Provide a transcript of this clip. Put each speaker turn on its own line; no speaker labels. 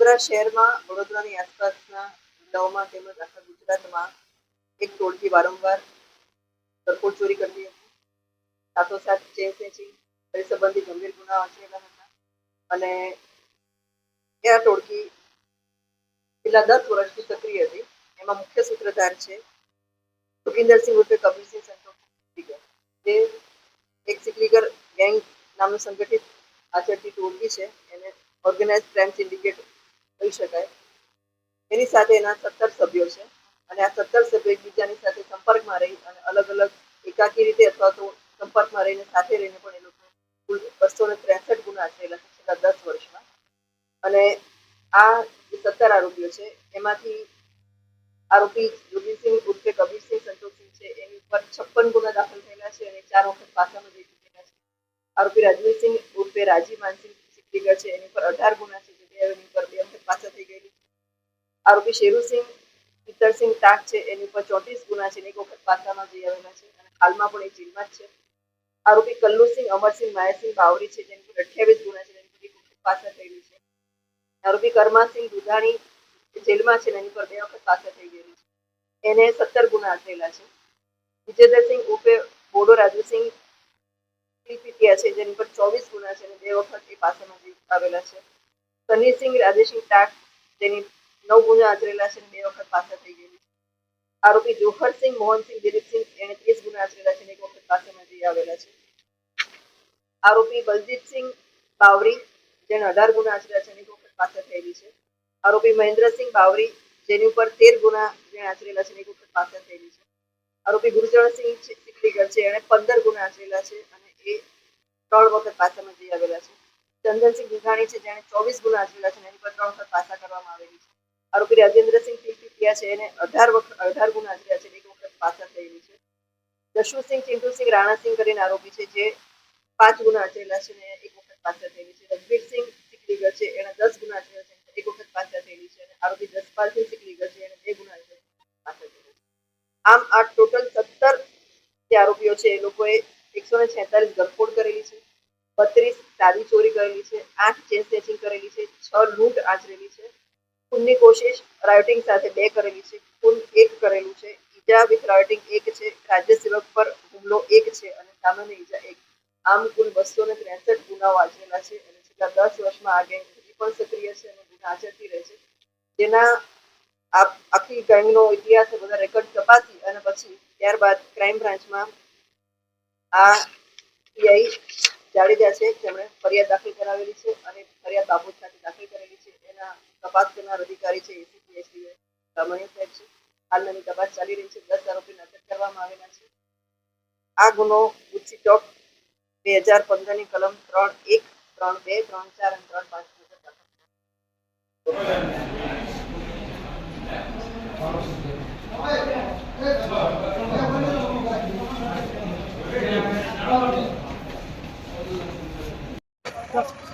વડોદરા શહેરમાં, વડોદરાની આસપાસના જિલ્લાઓમાં તેમજ આખા ગુજરાતમાં એક ટોળકી વારંવાર સરકોટ ચોરી કરતી હતી. સાથોસાથ ચેન સ્નેચિંગ કરી સંબંધી ગંભીર ગુનાઓ આચરેલા હતા. અને એ આ ટોળકી છેલ્લા દસ વર્ષથી સક્રિય હતી. એમાં મુખ્ય સૂત્રધાર છે સુખિન્દરસિંહ ઉર્ફે કબીરસિંહ સંતોષ જે એક સિકલીગર ગેંગ નામનું સંગઠિત આચરતી ટોળકી છે. એને ઓર્ગેનાઇઝ ક્રાઇમ સિન્ડિકેટ કહી શકાય. એની સાથે એના સત્તર સભ્યો છે અને આ સત્તર સભ્યો એકબીજાની સાથે સંપર્કમાં રહી અને અલગ અલગ એકાકી રીતે અથવા તો સંપર્કમાં રહીને સાથે રહીને પણ એ લોકો કુલ બસો ને ત્રેસઠ ગુના છે છેલ્લા દસ વર્ષમાં. અને આ જે સત્તર આરોપીઓ છે, એમાંથી આરોપી જોગીસિંહ ઉર્ફે કબીરસિંહ સંતોષસિંહ છે, એની ઉપર છપ્પન ગુના દાખલ થયેલા છે અને ચાર વખત પાસામાં જઈ ચૂકેલા છે. આરોપી રાજવીરસિંહ ઉર્ફે રાજી માનસિંહ સિકલીગર છે, એની પર અઢાર ગુના છે, જે બે એની ઉપર બે વખત પાછા થઈ ગયેલી છે આરોપી શેરુસિંહ પિત્તરસિંહ ટાક છે. એની ઉપર ચોત્રીસ ગુના છે એક વખત પાસામાં જઈ આવેલા છે. અને હાલમાં પણ એ જેલમાં જ છે. આરોપી કલ્લુસિંહ, અમરસિંહ, માયાસિંહ બાવરી છે. જેની ઉપર અઠ્યાવીસ ગુના છે એની એક વખત પાછા થયેલી છે. આરોપી કરમાસિંહ દુધાણી જેલમાં છે એની પર બે વખત પાછળ થઈ ગયેલી છે. એને સત્તર ગુના થયેલા છે. વિજેન્દ્રસિંહ ઉપે બોડો રાજુસિંહ છે, જેની પર ચોવીસ ગુના છે અને બે વખત એ પાસામાં આવેલા છે. સનીસિંહ રાજેસિંહ ટાક, જેની નવ ગુના આચરેલા છે બે વખત પાછા થઈ ગયેલી છે. આરોપી જોહરસિંહ, મોહનસિંહ, દિલીપસિંહ એને ત્રીસ ગુના આચરેલા છે એક વખત પાસામાં જઈ આવેલા છે. આરોપી બલજીતસિંહ બાવરી, જેને અઢાર ગુના આચર્યા છે એક વખત પાછા થયેલી છે. આરોપી મહેન્દ્રસિંહ બાવરી, જેની ઉપર તેર ગુના જેણે આચરેલા છે એક વખત પાછા થયેલી છે. આરોપી ગુરુચરણસિંહ સિકલીગર છે એણે પંદર ગુના આચરેલા છે અને એ ત્રણ વખત પાછામાં જઈ આવેલા છે. ચંદનસિંહ ગુઘાણી છે, જેણે ચોવીસ ગુના આચરેલા છે એની પર ત્રણ વખત પાછા કરવામાં આવેલી છે. આરોપી રાજેન્દ્રસિંહ પીપીટીયા છે, એને અઢાર વખત અઢાર ગુના છે, એક વખત પાછા થયેલી છે. જશુસિંહ ચિંટુસિંહ રાણાસિંહ કરીને આરોપી છે, જે પાંચ ગુના આચરેલા છે અને એક વખત પાછા થયેલી છે. રણવીરસિંહ સિકલીગર છે, એને દસ ગુના છે, એક વખત પાછા થયેલી છે. અને આરોપી જસપાલસિંહ સિકલીગર છે, એને બે ગુના પાછા થયેલા છે. આમ આ ટોટલ સત્તર જે આરોપીઓ છે, એ લોકોએ એકસો ને છેતાલીસ ગરફોડ કરેલી છે, બત્રીસ ચાવી ચોરી કરેલી છે, આઠ ચેન સ્નેચિંગ કરેલી છે, છ લૂંટ આચરેલી છે ખૂનની કોશિશ રાયોટિંગ સાથે બે કરેલી છે. ખૂન એક કરેલું છે. ઈજા વિથ રાયોટિંગ એક છે. રાજ્ય સેવક પર હુમલો એક છે અને સામાન્ય ઈજા એક. આમ કુલ બસો ને ત્રેસઠ ગુનાઓ આચરેલા છે અને છેલ્લા દસ વર્ષમાં આ ગેંગ હજી પણ સક્રિય છે અને ગુના આચરતી રહે છે. જેના આખી ગેંગનો ઇતિહાસ બધા રેકોર્ડ તપાસી અને પછી ત્યારબાદ ક્રાઇમ બ્રાન્ચમાં આ પીઆઈ જાડેજા છે તેમણે ફરિયાદ દાખલ કરાવેલી છે અને ફરિયાદ બાબત સાથે દાખલ કરેલી છે. એના તપાસ કરનાર અધિકારી છે, એસીપી એસડી રમણીય સાહેબ છે. હાલ એની તપાસ ચાલી રહી છે. દસ આરોપીને અટક કરવામાં આવેલા છે. આ ગુનો ગુચ્છી ચોક બે હજાર પંદરની કલમ ત્રણ એક, ત્રણ બે, ત્રણ ચાર અને ત્રણ પાંચ મુજબ દાખલ છે.